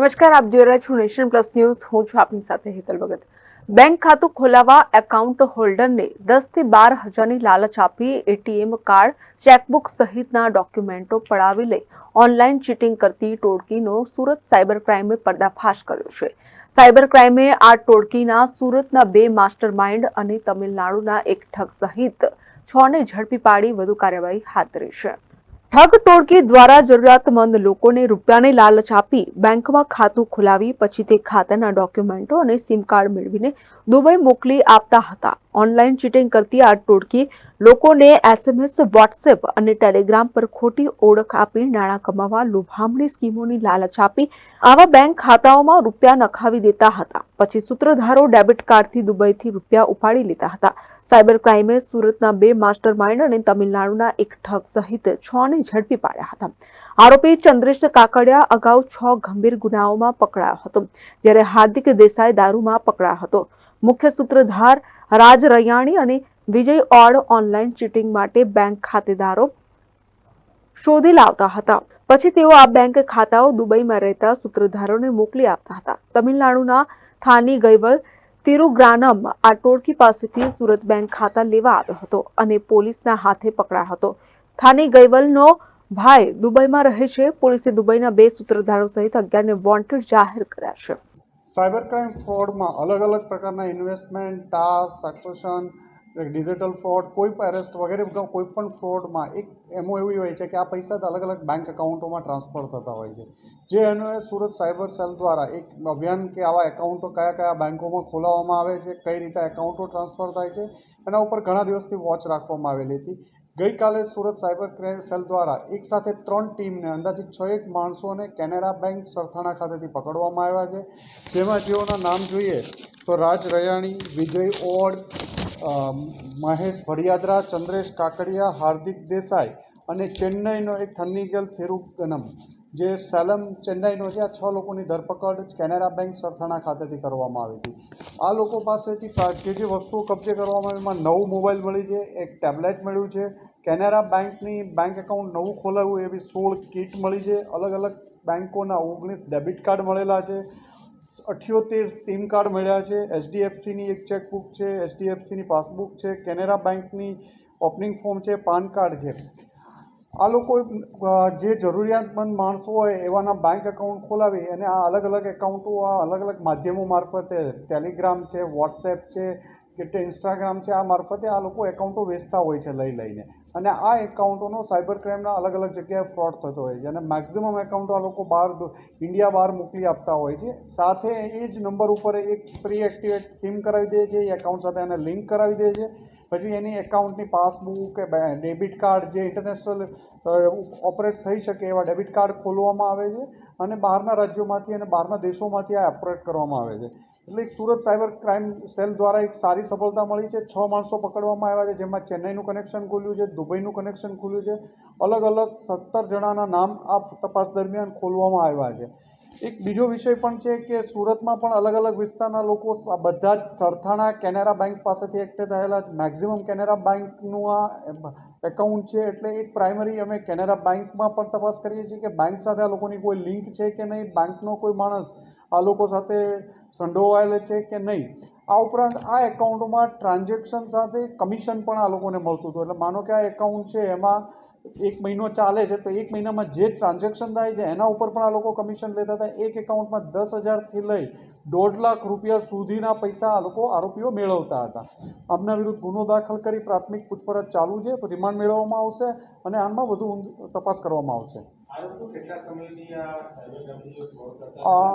નમસ્કાર, આપ જોઈ રહ્યા છો નેશન પ્લસ ન્યૂઝ. હું છું આપની સાથે હેતલ ભગત. બેંક ખાતું ખોલાવવા એકાઉન્ટ હોલ્ડરને દસથી બાર હજારની લાલચ આપી એટીએમ કાર્ડ, ચેકબુક સહિતના ડોક્યુમેન્ટો પડાવી લઈ ઓનલાઈન ચીટિંગ કરતી ટોળકીનો સુરત સાયબર ક્રાઇમે પર્દાફાશ કર્યો છે. સાયબર ક્રાઇમે આ ટોળકીના સુરતના બે માસ્ટર માઇન્ડ અને તમિલનાડુના એક ઠગ સહિત છ ને ઝડપી પાડી વધુ કાર્યવાહી હાથ ધરી છે. ઠગ ટોળકી દ્વારા જરૂરિયાતમંદ લોકોને રૂપિયાની લાલચ આપી બેંકમાં ખાતું ખોલાવી, પછી તે ખાતાના ડોક્યુમેન્ટો અને સિમ કાર્ડ મેળવીને દુબઈ મોકલી આપતા હતા. ઓનલાઈન ચીટિંગ કરતી આ ટોળકી લોકોને એસએમએસ, વોટ્સએપ અને ટેલિગ્રામ પર ખોટી ઓળખ આપી નાણાં કમાવા લોભામણી સ્કીમોની લાલચ આપી. આવા બેંક ખાતાઓમાં રૂપિયા નખાવી દેતા હતા. પછી સૂત્રધારો ડેબિટ કાર્ડથી દુબઈથી રૂપિયા ઉપાડી લેતા હતા. સાયબર ક્રાઇમે સુરતના બે માસ્ટર માઇન્ડ અને તમિલનાડુના એક ઠગ સહિત છ ને ઝડપી પાડ્યા હતા. આરોપી ચંદ્રેશ કાકડિયા અગાઉ છ ગંભીર ગુનાઓમાં પકડાયો હતો, જ્યારે હાર્દિક દેસાઈ દારૂમાં પકડાયો હતો. મુખ્ય સૂત્રધાર રાજ રૈયાણી અને વિજય ઓડ ઓનલાઈન ચીટિંગ માટે બેંક ખાતેદારો શોધી લાવતા હતા. પછી તેઓ આ બેંક ખાતાઓ દુબઈમાં રહેતા સૂત્રધારોને મોકલી આપતા હતા. તમિલનાડુના થાની ગઈવલ તિરુગ્રાનમ આ ટોળકી પાસેથી સુરત બેંક ખાતા લેવા આવ્યો હતો અને પોલીસના હાથે પકડાયો હતો. થાની ગઈવલનો ભાઈ દુબઈમાં રહે છે. પોલીસે દુબઈના બે સૂત્રધારો સહિત અગિયારને વોન્ટેડ જાહેર કર્યા છે. સાયબર ક્રાઇમ ફ્રોડમાં અલગ અલગ પ્રકારના investment, task succession digital fraud, કોઈ પણ એરેસ્ટ વગેરે કોઈ પણ ફ્રોડમાં એક એમો એવી હોય છે કે આ પૈસા અલગ અલગ બેંક એકાઉન્ટોમાં ટ્રાન્સફર થતા હોય છે. જે એનો સુરત સાયબર સેલ દ્વારા એક અભિયાન કે આવા એકાઉન્ટો કયા કયા બેંકોમાં ખોલાવવામાં આવે છે, કઈ રીતે એકાઉન્ટો ટ્રાન્સફર થાય છે, એના ઉપર ઘણા દિવસથી વોચ રાખવામાં આવેલી હતી. ગઈકાલે સુરત સાયબર ક્રાઇમ સેલ દ્વારા એક સાથે ત્રણ ટીમને અંદાજિત છ એક માણસોને કેનેરા બેંક સરથાણા ખાતેથી પકડવામાં આવ્યા છે. જેમાં જેઓના નામ જોઈએ તો રાજ રયાણી, વિજય ઓડ મહેશ ભડિયાદરા, ચંદ્રેશ કાકડિયા, હાર્દિક દેસાઈ અને ચેન્નઈનો એક થન્નીગલ થેરુગનમ જે સેલમ, ચેન્નઈનો છે. આ છ લોકોની ધરપકડ કેનેરા બેંક સરથાણા ખાતેથી કરવામાં આવી હતી. આ લોકો પાસેથી જે જે વસ્તુઓ કબજે કરવામાં આવી એમાં નવું મોબાઈલ મળી છે, એક ટેબ્લેટ મળ્યું છે કેનેરા બેંકની બેંક એકાઉન્ટ નવું ખોલાવ્યું એવી સોળ કીટ મળી છે. અલગ અલગ બેંકોના ઓગણીસ ડેબિટ કાર્ડ મળેલા છે. અઠ્યોતેર સિમ કાર્ડ મળ્યા છે. એચડીએફસીની એક ચેકબુક છે, એચડીએફસીની પાસબુક છે, કેનેરા બેંકની ઓપનિંગ ફોર્મ છે, પાન કાર્ડ છે. આ લોકો જે જરૂરિયાતમંદ માણસો હોય એવાના બેંક એકાઉન્ટ ખોલાવી, અને આ અલગ અલગ એકાઉન્ટો, આ અલગ અલગ માધ્યમો મારફતે, ટેલિગ્રામ છે, વોટ્સએપ છે, કે ઇન્સ્ટાગ્રામ છે, આ મારફતે આ લોકો એકાઉન્ટો વેચતા હોય છે લઈ લઈને. અને આ એકાઉન્ટોનો સાયબર ક્રાઇમના અલગ અલગ જગ્યાએ ફ્રોડ થતો હોય છે. અને મેક્ઝિમમ એકાઉન્ટો આ લોકો બહાર ઇન્ડિયા બહાર મોકલી આપતા હોય છે. સાથે એ જ નંબર ઉપર એક પ્રી એક્ટિવેટ સિમ કરાવી દે છે. એ એકાઉન્ટ સાથે એને લિંક કરાવી દે છે. પછી એની એકાઉન્ટની પાસબુક કે ડેબિટ કાર્ડ જે ઇન્ટરનેશનલ ઓપરેટ થઈ શકે એવા ડેબિટ કાર્ડ ખોલવામાં આવે છે અને બહારના રાજ્યોમાંથી અને બહારના દેશોમાંથી આ ઓપરેટ કરવામાં આવે છે. એટલે એક સુરત સાયબર ક્રાઇમ સેલ દ્વારા એક સારી સફળતા મળી છે. છ માણસો પકડવામાં આવ્યા છે, જેમાં ચેન્નઈનું કનેક્શન ખુલ્યું છે, દુબઈનું કનેક્શન ખુલ્યું છે. અલગ અલગ સત્તર જણાના નામ આ તપાસ દરમિયાન ખોલવામાં આવ્યા છે. એક બીજો વિષય પણ છે કે સુરતમાં પણ અલગ અલગ વિસ્તારના લોકો બધા જ સરથાણા કેનેરા બેંક પાસેથી એકઠે થયેલા મેક્ઝિમમ કેનેરા બેંકનું આ એકાઉન્ટ છે એટલે એક પ્રાઇમરી અમે કેનેરા બેંકમાં પણ તપાસ કરીએ છીએ કે બેંક સાથે આ લોકોની કોઈ લિંક છે કે નહીં, બેંકનો કોઈ માણસ આ લોકો સાથે સંડોવાયેલ છે કે નહીં. આ ઉપરાંત આ એકાઉન્ટમાં ટ્રાન્ઝેક્શન સાથે કમિશન પણ આ લોકોને મળતું હતું. એટલે માનો કે આ એકાઉન્ટ છે, એમાં એક મહિનો ચાલે છે તો એક મહિનામાં જે ટ્રાન્ઝેક્શન થાય છે એના ઉપર પણ આ લોકો કમિશન લેતા હતા. એક એકાઉન્ટમાં દસ હજારથી લઈ દોઢ લાખ રૂપિયા સુધીના પૈસા આ લોકો આરોપીઓ મેળવતા હતા. આમના વિરુદ્ધ ગુનો દાખલ કરી પ્રાથમિક પૂછપરછ ચાલુ છે રિમાન્ડ મેળવવામાં આવશે અને આમાં વધુ તપાસ કરવામાં આવશે. કેટલા સમયની આ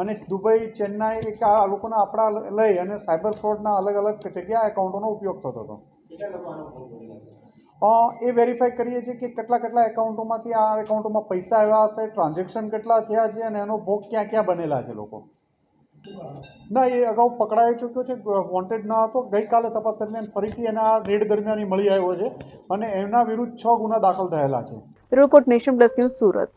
અને દુબઈ ચેન્નાઈ એક આ લોકોના આપણા લઈ અને સાયબર ફ્રોડના અલગ અલગ જગ્યા એકાઉન્ટોનો ઉપયોગ થતો હતો. એ વેરીફાઈ કરીએ છીએ કે કેટલા કેટલા એકાઉન્ટોમાંથી આ એકાઉન્ટોમાં પૈસા આવ્યા હશે ટ્રાન્ઝેક્શન કેટલા થયા છે અને એનો ભોગ ક્યાં ક્યાં બનેલા છે લોકો. ના એ અગાઉ પકડાઈ ચૂક્યો છે વોન્ટેડ ન હતો. ગઈકાલે તપાસ દરમિયાન ફરીથી એના રેડ દરમિયાન મળી આવ્યો છે અને એના વિરુદ્ધ છ ગુના દાખલ થયેલા છે. Report nation plus news Surat.